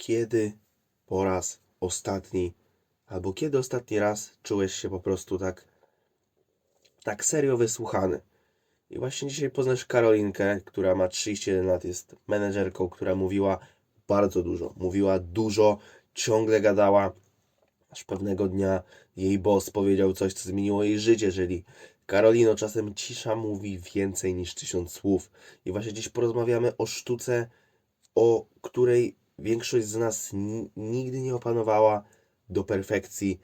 kiedy po raz ostatni, albo kiedy ostatni raz czułeś się po prostu tak, tak serio wysłuchany. I właśnie dzisiaj poznasz Karolinkę, która ma 31 lat, jest menedżerką, która mówiła bardzo dużo. Mówiła dużo, ciągle gadała, aż pewnego dnia jej boss powiedział coś, co zmieniło jej życie, czyli Karolino, czasem cisza mówi więcej niż tysiąc słów. I właśnie dziś porozmawiamy o sztuce, o której większość z nas ni- nigdy nie opanowała do perfekcji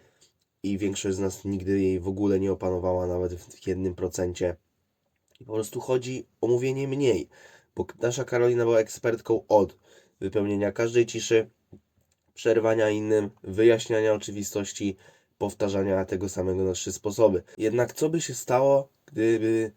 i większość z nas nigdy jej w ogóle nie opanowała nawet w jednym procencie. I po prostu chodzi o mówienie mniej, bo nasza Karolina była ekspertką od wypełnienia każdej ciszy, przerwania innym, wyjaśniania oczywistości, powtarzania tego samego na trzy sposoby. Jednak co by się stało, gdyby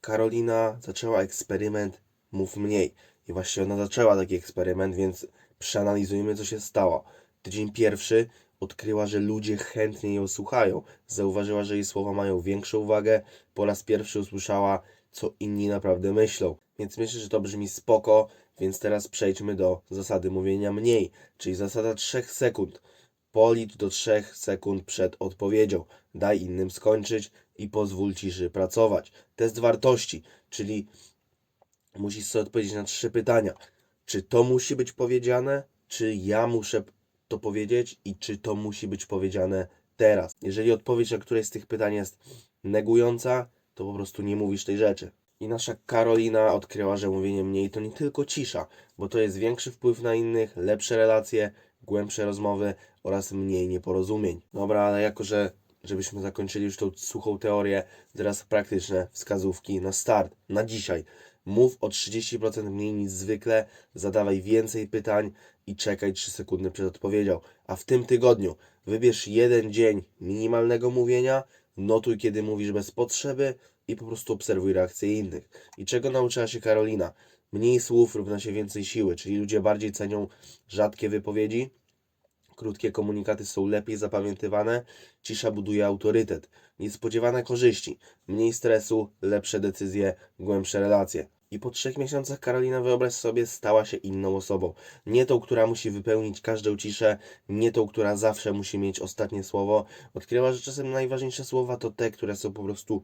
Karolina zaczęła eksperyment Mów mniej? I właśnie ona zaczęła taki eksperyment, więc przeanalizujmy, co się stało. Tydzień pierwszy odkryła, że ludzie chętnie ją słuchają. Zauważyła, że jej słowa mają większą wagę. Po raz pierwszy usłyszała, co inni naprawdę myślą. Więc myślę, że to brzmi spoko, więc teraz przejdźmy do zasady mówienia mniej, czyli zasada 3 sekund. Policz do 3 sekund przed odpowiedzią. Daj innym skończyć i pozwól ciszy pracować. Test wartości, czyli musisz sobie odpowiedzieć na trzy pytania. Czy to musi być powiedziane? Czy ja muszę to powiedzieć? I czy to musi być powiedziane teraz? Jeżeli odpowiedź na któreś z tych pytań jest negująca, to po prostu nie mówisz tej rzeczy. I nasza Karolina odkryła, że mówienie mniej to nie tylko cisza, bo to jest większy wpływ na innych, lepsze relacje, głębsze rozmowy oraz mniej nieporozumień. Dobra, ale jako, że żebyśmy zakończyli już tą suchą teorię, teraz praktyczne wskazówki na start, na dzisiaj. Mów o 30% mniej niż zwykle, zadawaj więcej pytań i czekaj 3 sekundy przed odpowiedzią. A w tym tygodniu wybierz jeden dzień minimalnego mówienia, notuj kiedy mówisz bez potrzeby i po prostu obserwuj reakcje innych. I czego nauczyła się Karolina? Mniej słów równa się więcej siły, czyli ludzie bardziej cenią rzadkie wypowiedzi, Krótkie komunikaty są lepiej zapamiętywane, cisza buduje autorytet. Niespodziewane korzyści, mniej stresu, lepsze decyzje, głębsze relacje. I po trzech miesiącach Karolina, wyobraź sobie, stała się inną osobą. Nie tą, która musi wypełnić każdą ciszę, nie tą, która zawsze musi mieć ostatnie słowo. Odkryła, że czasem najważniejsze słowa to te, które są po prostu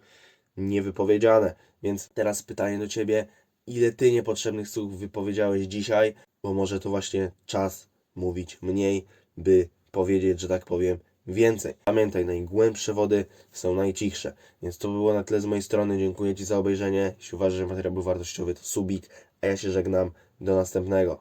niewypowiedziane. Więc teraz pytanie do Ciebie, ile Ty niepotrzebnych słów wypowiedziałeś dzisiaj, bo może to właśnie czas mówić mniej, by powiedzieć, że tak powiem, więcej. Pamiętaj, najgłębsze wody są najcichsze. Więc to by było na tyle z mojej strony. Dziękuję Ci za obejrzenie. Jeśli uważasz, że materiał był wartościowy, to subik, a ja się żegnam. Do następnego.